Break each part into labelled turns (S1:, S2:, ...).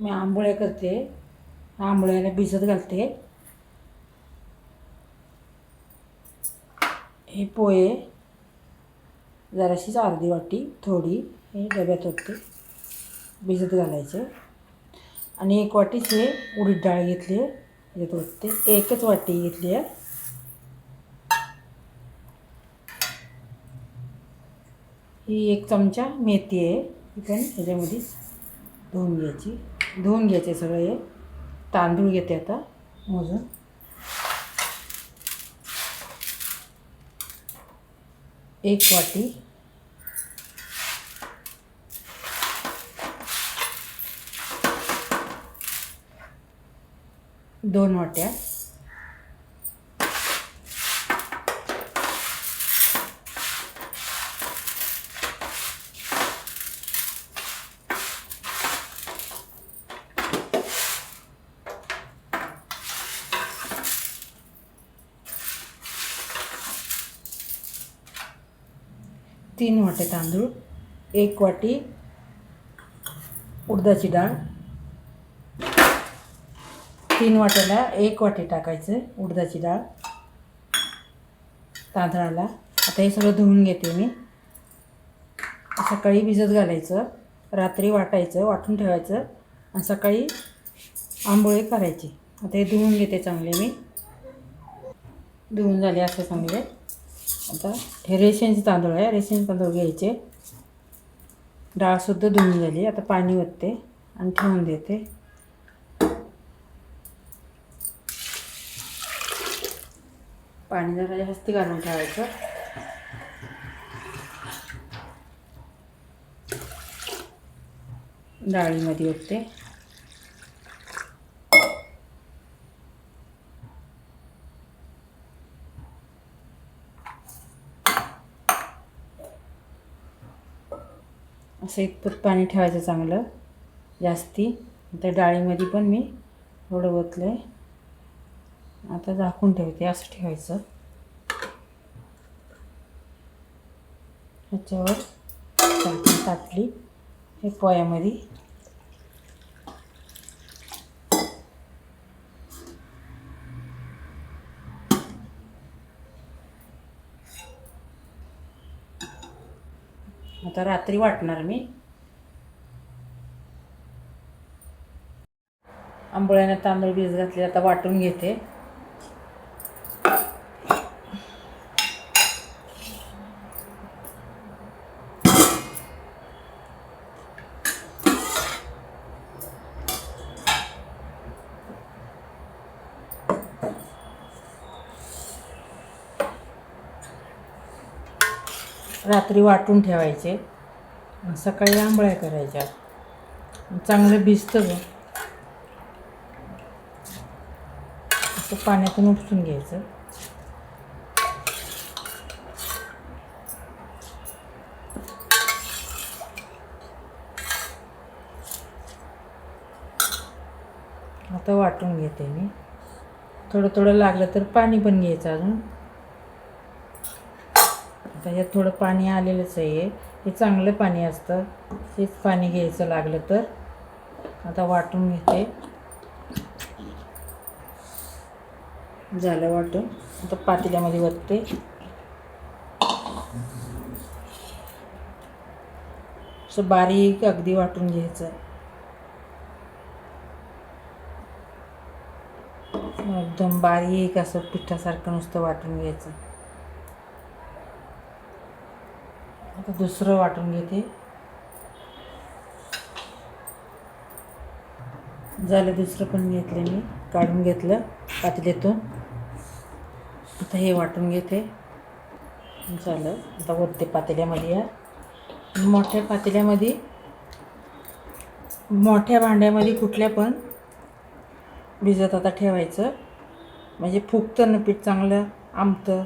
S1: मी आंबोळ्या करते. आंबोळ्याला भिजत घालते. हे पोहे जराशीच अर्धी वाटी थोडी हे डब्यात होते भिजत घालायचे. आणि एक वाटीच हे उडीद डाळ घेतली आहे. याच्यात होते एकच वाटी घेतली आहे. ही एक चमचा मेथी आहे. पण ह्याच्यामध्ये धुवून घ्यायची. धुवून घ्यायचे सगळं हे. तांदूळ घेते आता मोजून. एक वाटी. दोन वाट्या तीन वाटे तांदूळ. एक वाटी उडदाची डाळ. तीन वाट्याला एक वाटी टाकायचं उडदाची डाळ. तांदळाला. आता हे सगळं धुवून घेते मी. सकाळी भिजत घालायचं. रात्री वाटायचं वाटून ठेवायचं. आणि सकाळी आंबोळे करायचे. आता हे धुवून घेते चांगले मी. धुवून झाले असं चांगले. आता हे रेशनचे तांदूळ आहे. रेशनचे तांदूळ घ्यायचे. डाळसुद्धा धुवून झाली. आता पाणी ओतते आणि ठेवून देते. पाणी जरा जास्ती घालून ठेवायचं. डाळीमध्ये ओतते. असं इतपत पाणी ठेवायचं चांगलं जास्ती. त्या डाळीमध्ये पण मी थोडं ओतलं आहे आता झाकून ठेवते असं ठेवायचं. ह्याच्यावर तातली हे पोयामध्ये आता रात्री वाटणार मी. आंबोळ्याने तांदूळ बीज घातले आता वाटून घेते. रात्री वाटून ठेवायचे. सकाळी आंबळ्या करायच्या. चांगलं भिजतं ग. असं पाण्यातून उपसून घ्यायचं. आता वाटून घेते मी. थोडं थोडं लागलं तर पाणी पण घ्यायचं अजून. आता यात थोडं पाणी आलेलंच आहे. हे चांगलं पाणी असतं. हेच पाणी घ्यायचं लागलं तर. आता वाटून घेते. झालं वाटून. आता पातेल्यामध्ये वतते. असं बारीक अगदी वाटून घ्यायचं. एकदम बारीक असं पिठासारखं नुसतं वाटून घ्यायचं. आता दुसरं वाटून घेते. झालं दुसरं पण घेतलं मी काढून घेतलं पातेल्यातून. आता हे वाटून घेते. झालं. आता वरते पातेल्यामध्ये. या मोठ्या पातेल्यामध्ये मोठ्या भांड्यामध्ये कुठल्या पण भिजत आता ठेवायचं. म्हणजे फुगतं ना पीठ चांगलं आमतं.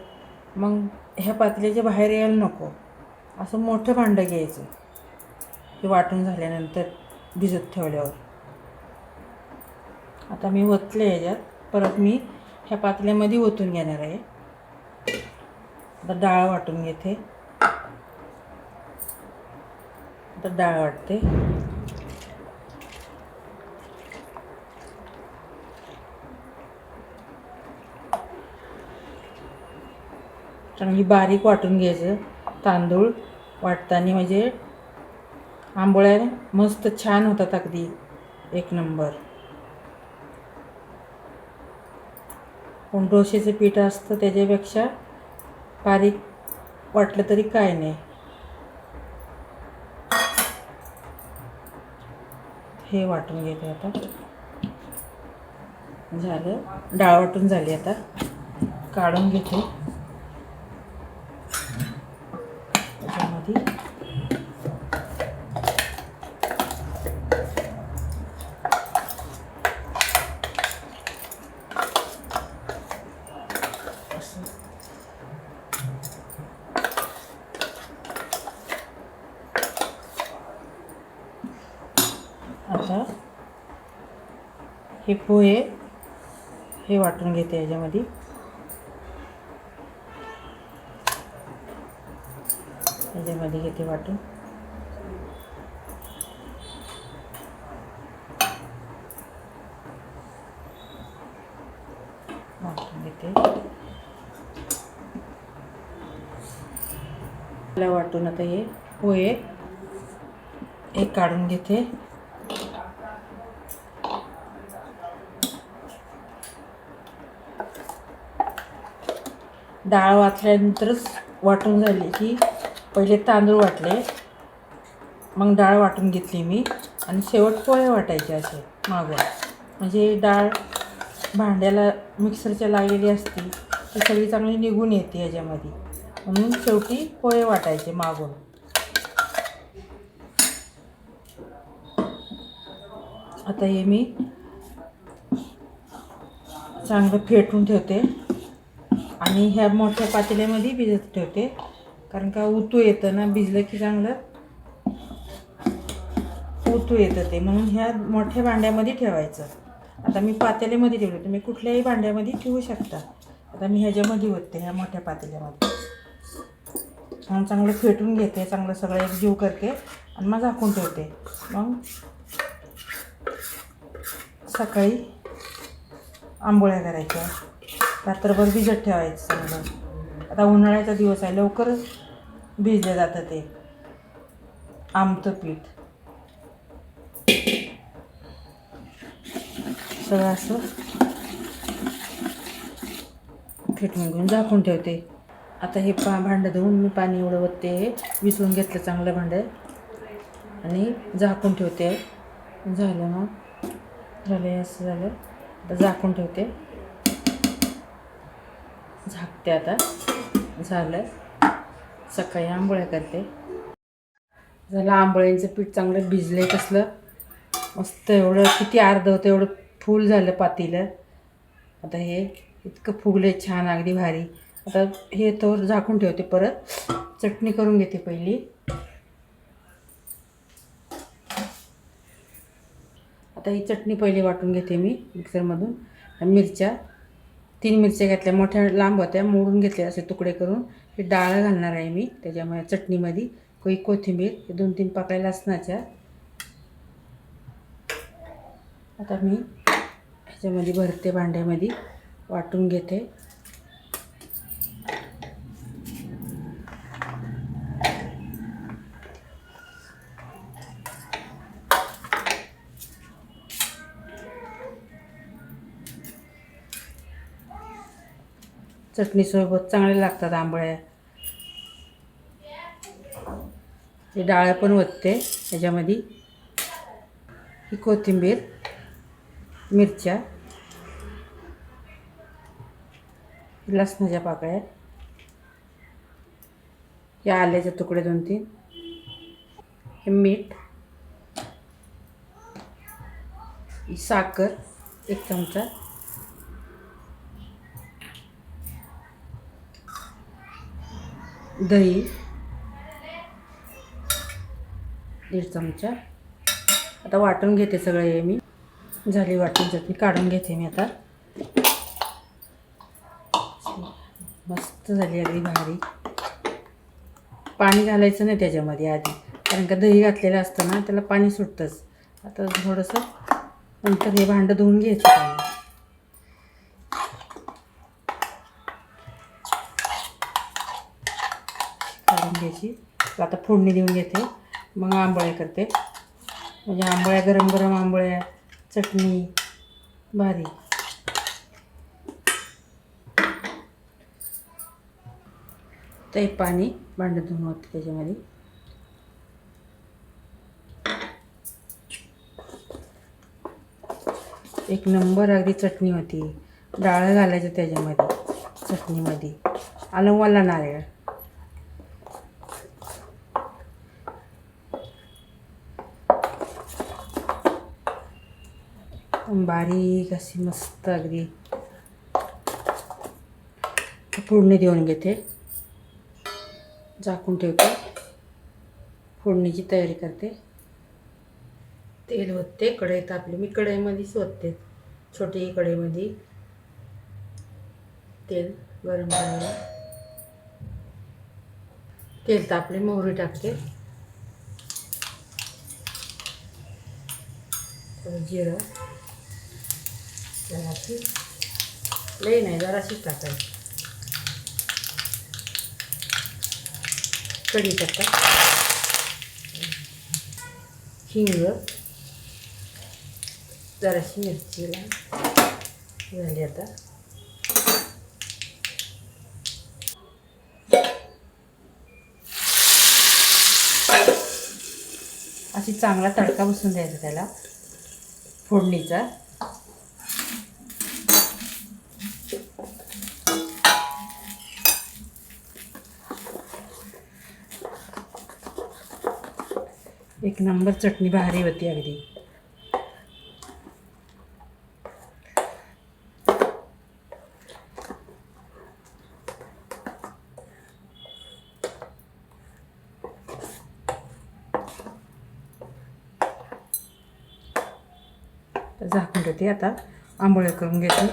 S1: मग ह्या पातेल्याच्या बाहेर यायला नको. असं मोठं भांडं घ्यायचं. ते वाटून झाल्यानंतर भिजत ठेवल्यावर. आता मी ओतले याच्यात परत मी ह्या पातल्यामध्ये ओतून घेणार आहे. आता डाळ वाटून घेते. आता डाळ वाटते. चांगली बारीक वाटून घ्यायचं. तांदूळ वाटताना म्हणजे आंबोळ्या मस्त छान होतात अगदी. एक नंबर. पण डोशेचं पीठ असतं त्याच्यापेक्षा बारीक वाटलं तरी काय नाही. हे वाटून घेते आता. झालं. डाळ वाटून झाली आता. काढून घेते त्याच्यामध्ये असं आता हे पोहे हे वाटून घेते याच्यामध्ये. याच्यामध्ये घेते वाटून. वाटून घेते. मला वाटून आता हे पोहे हे काढून घेते. डाळ वाटल्यानंतरच वाटून झाली की पहिले तांदूळ वाटले. मग डाळ वाटून घेतली मी आणि शेवट पोहे वाटायचे असे मागून. म्हणजे डाळ भांड्याला मिक्सरच्या लागलेली असती ती सगळी चांगली निघून येते याच्यामध्ये. म्हणून शेवटी पोहे वाटायचे मागून. आता हे मी चांगलं फेटून ठेवते. आणि ह्या मोठ्या पातेल्यामध्ये भिजत ठेवते. कारण का उतू येतं ना भिजलं की चांगलं उतू येतं ते. म्हणून ह्या मोठ्या भांड्यामध्ये ठेवायचं. आता मी पातेल्यामध्ये ठेवलं. तुम्ही कुठल्याही भांड्यामध्ये ठेवू शकता. आता मी ह्याच्यामध्ये होते ह्या मोठ्या पातेल्यामध्ये. मग चांगलं फेटून घेते चांगलं सगळं एकजीव करते आणि मग झाकून ठेवते. मग सकाळी आंबोळ्या करायच्या. रात्रभर भिजत ठेवायचं चांगलं आता उन्हाळ्याचा दिवस आहे लवकर भिजलं जातं ते. आमचं पीठ. सगळं असं फिटून घेऊन झाकून ठेवते. आता हे पा भांडं धुवून मी पाणी उडवते. हे विसरून घेतलं चांगलं भांडं. आणि झाकून ठेवते. झालं मग झालं असं झालं. आता झाकून ठेवते. झाकते आता. झालं. सकाळी आंबोळ्या करते. झालं आंबोळ्यांचं पीठ चांगलं भिजलं आहे कसलं मस्त एवढं किती अर्ध होतं एवढं फूल झालं पातीलं. आता हे इतकं फुगले छान अगदी भारी. आता हे तर झाकून ठेवते परत. चटणी करून घेते पहिली. आता ही चटणी पहिली वाटून घेते मी मिक्सरमधून. मिरच्या. तीन मिरच्या घेतल्या मोठ्या लांब होत्या मोडून घेतल्या असे तुकडे करून. हे डाळ घालणार आहे मी त्याच्यामुळे चटणीमध्ये काही कोथिंबीर हे दोन तीन पाकळ्या लसणाच्या. आता मी ह्याच्यामध्ये भरते भांड्यामध्ये वाटून घेते. चटणीसोबत चांगले लागतात आंबळ्या हे डाळ पण ओतते ह्याच्यामध्ये ही कोथिंबीर मिरच्या लसणाच्या पाकळ्या या आल्याचे तुकडे दोन तीन हे मीठ साखर एक चमचा दही. दीड चमचा. आता वाटून घेते सगळं हे मी. झाली वाटून चटणी काढून घेते मी आता. मस्त झाली अगदी भारी. पाणी घालायचं नाही त्याच्यामध्ये आधी. कारण का दही घातलेलं असतं ना त्याला पाणी सुटतंच. आता थोडंसं नंतर हे भांडं धुवून घ्यायचं पाणी. घ्यायची. आता फोडणी देऊन घेते. मग आंबोळ्या करते. म्हणजे आंबोळ्या गरम गरम आंबोळ्या चटणी भारी. ते पाणी भांडं धुवून होते त्याच्यामध्ये. एक नंबर अगदी चटणी होती. डाळ घालायचं त्याच्यामध्ये. चटणीमध्ये. आलं वाला नारळ. बारीक अशी मस्त अगदी. फोडणी देऊन घेते. झाकून ठेवते. फोडणीची तयारी करते. तेल ओतते. कढई तापली मी कढईमध्येच ओतते छोटी कढईमध्ये तेल गरम करायला. तेल तापले मोहरी टाकते. जिरं. जराशी लई नाही जराशीच टाकायची. कढीपत्ता हिंग जराशी मिरचीला झाली आता. अशी चांगला तडका बसून द्यायचा त्याला. फोडणीचा. एक नंबर चटणी भारी होती अगदी. झाकून ठेवते आता. आंबोळ्या करून घेते.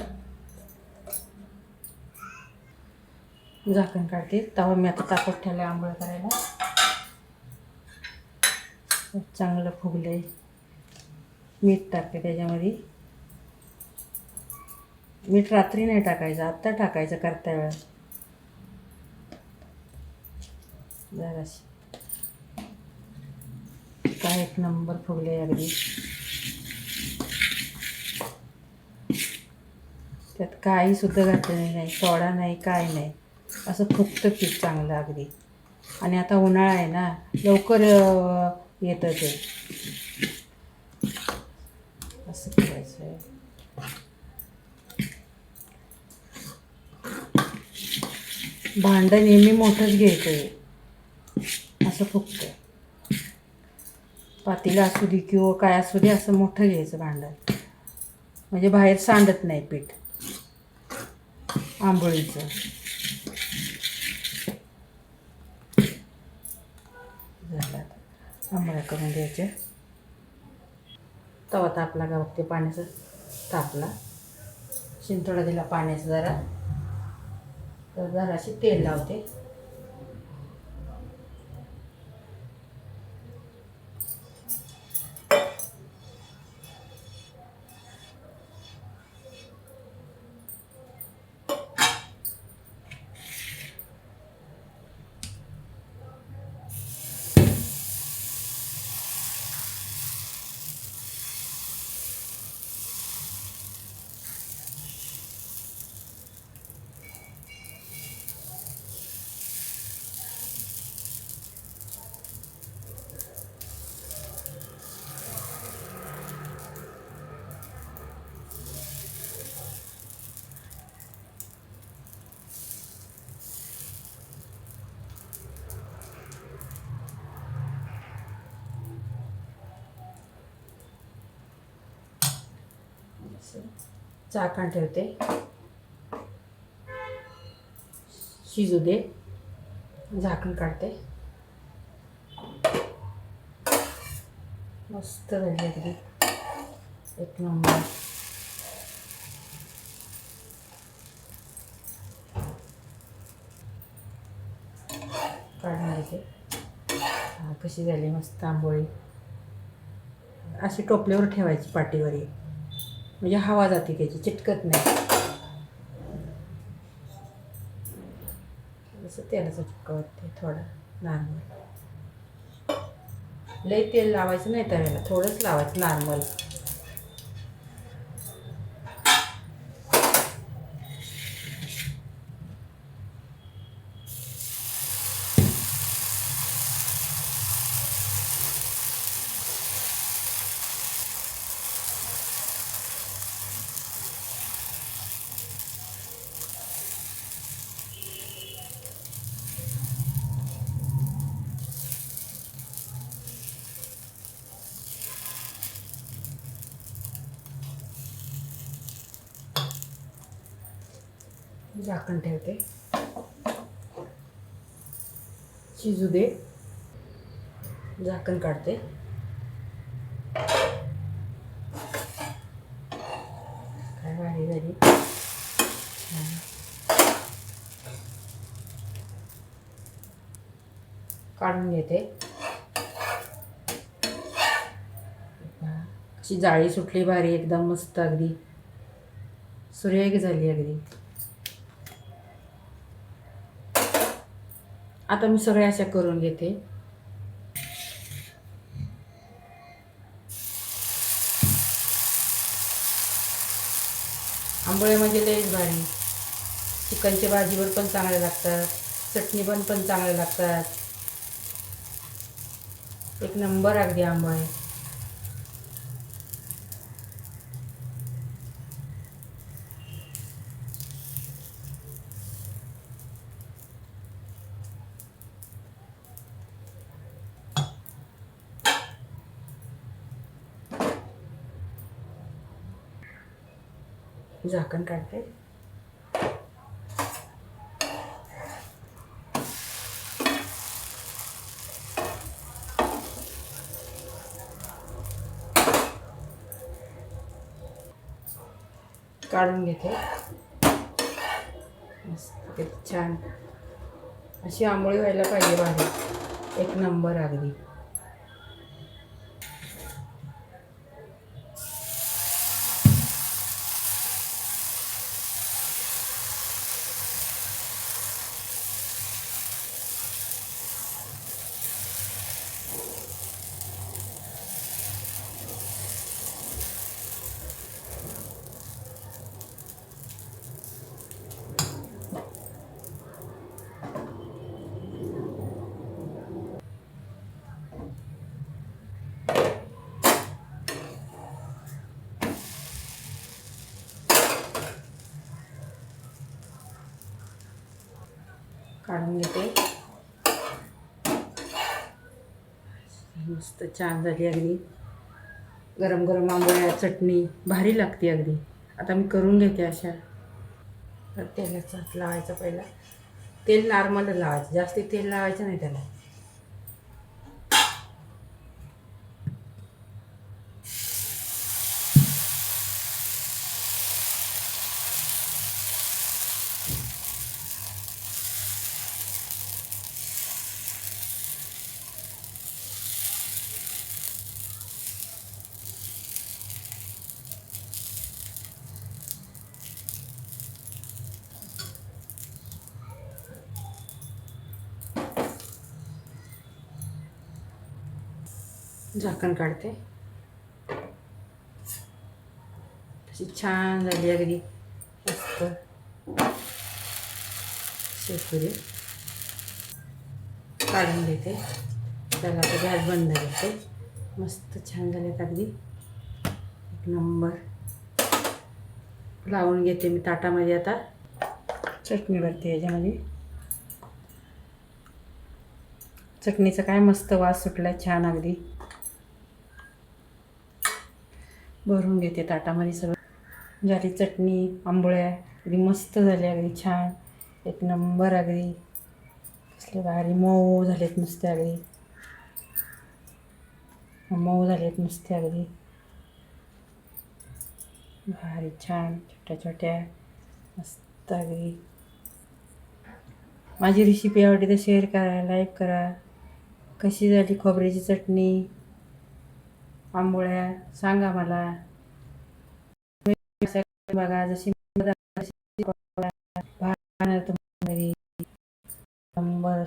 S1: झाकण काढते. तवा मी आता तापत ठेवले आंबोळ्या करायला. चांगलं फुगले मीठ टाकते त्याच्यामध्ये. मीठ रात्री नाही टाकायचं आत्ता टाकायचं करता वेळा. जराशी. काय एक नंबर फुगले अगदी. त्यात काही सुद्धा घातलेलं नाही सोडा नाही काय नाही. असं फक्त पीठ चांगलं अगदी. आणि आता उन्हाळा आहे ना लवकर येतच आहे ते. असं करायचं आहे भांडं नेहमी मोठंच घ्यायचं आहे असं फुगतं पातीला असू दे किंवा काय असू दे असं मोठं घ्यायचं भांडण म्हणजे बाहेर सांडत नाही पीठ. आंबोळीचं झालं आता करून घ्यायच्या तवा तापला का बघते पाण्याचं तापला. शिंतोडा दिला पाण्याचं जरा. तर जराशी तेल लावते. चाकण ठेवते. शिजू दे. झाकण काढते. मस्त झाली अगदी एक नंबर. काढायचे कशी झाली मस्त आंबोळी. अशी टोपल्यावर ठेवायची पाटीवर म्हणजे हवा जाते त्याची चिटकत नाही. जसं तेलाचं चिटकवते वाटते थोडा नॉर्मल लई तेल लावायचं नाही त्यावेळेला थोडंच लावायचं नॉर्मल झाकण ठेवते. शिजू दे. झाकण काढते. काय भारी झाली. काढून घेते. ची जाळी सुटली भारी एकदम मस्त अगदी. सुरेख झाली अगदी. आता मी सगळ्या अशा करून घेते. आंबोळे म्हणजे लईच भारी. चिकनच्या भाजीवर पण चांगले लागतात. चटणी पण पण चांगले लागतात. एक नंबर अगदी आंबोळे झाकण काढते. काढून घेते. मस्त छान. अशी आंबोळी व्हायला पाहिजे बाहेर. एक नंबर अगदी काढून घेते मस्त छान झाली अगदी. गरम गरम आंबोळ्या चटणी भारी लागते अगदी. आता मी करून घेते अशा. तर तेलाचा लावायचा पहिला. तेल नॉर्मल लावायचं. जास्ती तेल लावायचं नाही त्याला. झाकण काढते. अशी छान झाली अगदी. मस्त. शेपुरी. काढून घेते. त्याला आता गॅस बंद करते. मस्त छान झालेत अगदी. एक नंबर. लावून घेते मी ताटामध्ये आता. चटणी भरते याच्यामध्ये. चटणीचा काय मस्त वास सुटला छान अगदी. भरून घेते ताटामध्ये सगळं. झाली चटणी आंबोळ्या. अगदी मस्त झाली अगदी छान. एक नंबर अगदी. कसले भारी मऊ झालेत नुसते अगदी. मऊ झालेत नुसते अगदी. भारी छान छोट्या छोट्या. मस्त अगदी. माझी रेसिपी आवडली तर शेअर करा लाईक करा. कशी झाली खोबऱ्याची चटणी? आंबोळ्या सांगा मला. बघा जशी नंबर.